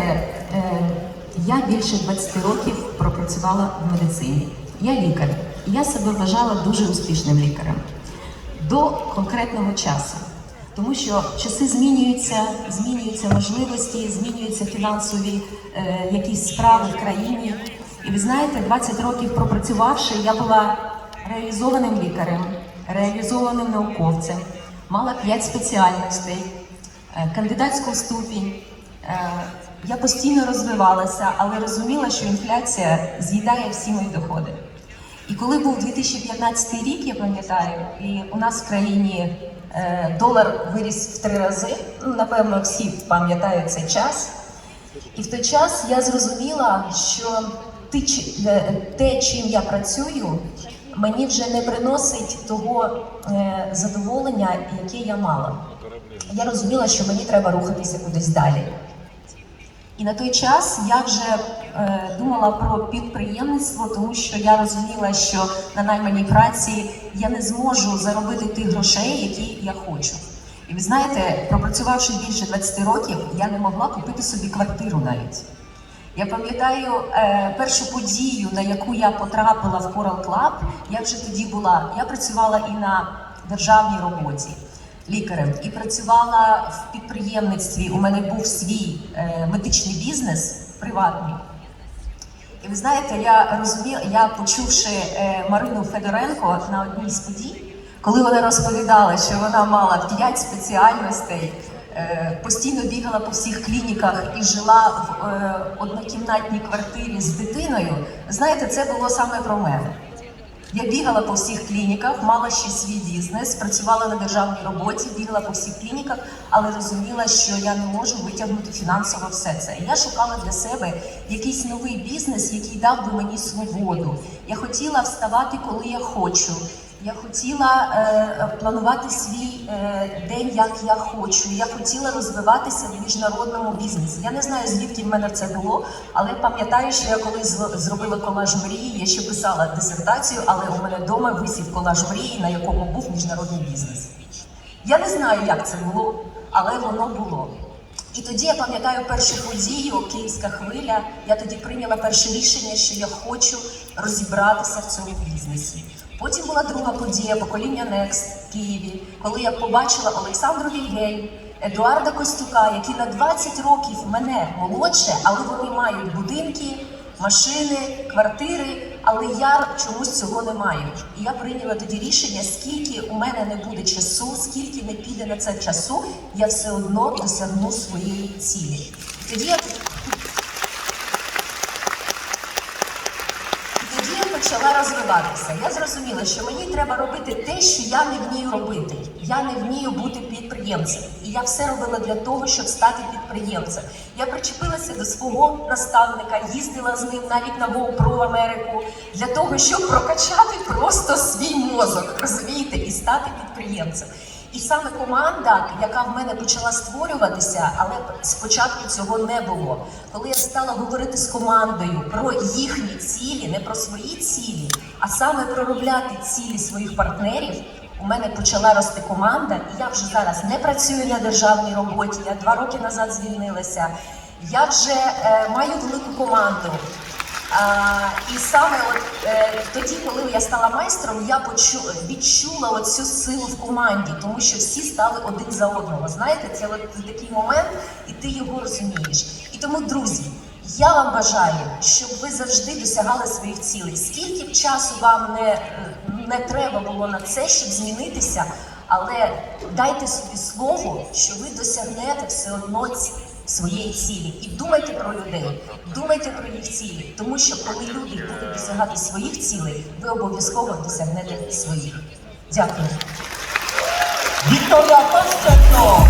е, я більше 20 років пропрацювала в медицині. Я лікар, і я себе вважала дуже успішним лікарем до конкретного часу. Тому що часи змінюються, змінюються можливості, змінюються фінансові е, якісь справи в країні. І ви знаєте, 20 років пропрацювавши, я була реалізованим лікарем, реалізованим науковцем, мала 5 спеціальностей, кандидатську ступінь. Е, Я постійно розвивалася, але розуміла, що інфляція з'їдає всі мої доходи. І коли був 2015 рік, я пам'ятаю, і у нас в країні е, долар виріс в три рази. Ну, напевно, всі пам'ятають цей час. І в той час я зрозуміла, що е, те, чим я працюю, мені вже не приносить того е, задоволення, яке я мала. Я розуміла, що мені треба рухатися кудись далі. І на той час я вже е, думала про підприємництво, тому що я розуміла, що на найманій праці я не зможу заробити тих грошей, які я хочу. І ви знаєте, пропрацювавши більше 20 років, я не могла купити собі квартиру навіть. Я пам'ятаю е, першу подію, на яку я потрапила в Coral Club, я вже тоді була. Я працювала і на державній роботі лікарем, і працювала в підприємництві. У мене був свій е, медичний бізнес приватний. І ви знаєте, я розуміла, я почувши е, Марину Федоренко на одній з подій, коли вона розповідала, що вона мала п'ять спеціальностей, е, постійно бігала по всіх клініках і жила в е, однокімнатній квартирі з дитиною. Знаєте, це було саме про мене. Я бігала по всіх клініках, мала ще свій бізнес, працювала на державній роботі, бігала по всіх клініках, але розуміла, що я не можу витягнути фінансово все це. Я шукала для себе якийсь новий бізнес, який дав би мені свободу. Я хотіла вставати, коли я хочу. Я хотіла е, планувати свій е, день, як я хочу. Я хотіла розвиватися в міжнародному бізнесі. Я не знаю, звідки в мене це було, але пам'ятаю, що я колись зробила колаж мрії. Я ще писала дисертацію, але у мене вдома висів колаж мрії, на якому був міжнародний бізнес. Я не знаю, як це було, але воно було. І тоді я пам'ятаю першу подію, Київська хвиля. Я тоді прийняла перше рішення, що я хочу розібратися в цьому бізнесі. Потім була друга подія покоління Next в Києві, коли я побачила Олександру Вільгель, Едуарда Костюка, які на 20 років мене молодше, але вони мають будинки, машини, квартири, але я чомусь цього не маю. І я прийняла тоді рішення, скільки у мене не буде часу, скільки не піде на це часу, я все одно досягну своєї цілі. Тоді я і тоді я почала розвиватися. Я зрозуміла, що мені треба робити те, що я не вмію робити. Я не вмію бути підприємцем. І я все робила для того, щоб стати підприємцем. Я причепилася до свого наставника, їздила з ним навіть на GoPro в Америку для того, щоб прокачати просто свій мозок, розумієте, і стати підприємцем. І саме команда, яка в мене почала створюватися, але спочатку цього не було. Коли я стала говорити з командою про їхні цілі, не про свої цілі, а саме проробляти цілі своїх партнерів, у мене почала рости команда, і я вже зараз не працюю на державній роботі. Я два роки назад звільнилася. Я вже е, маю велику команду. І саме от е, тоді, коли я стала майстром, я почу, відчула оцю силу в команді, тому що всі стали один за одного. Знаєте, це от такий момент, і ти його розумієш. І тому, друзі, я вам бажаю, щоб ви завжди досягали своїх цілей. Скільки б часу вам не, не треба було на це, щоб змінитися, але дайте собі слово, що ви досягнете все одно ці- своєї цілі. І думайте про людей, думайте про їх цілі, тому що коли люди будуть досягати своїх цілей, ви обов'язково досягнете своїх. Дякую. Вікторія Пастенко!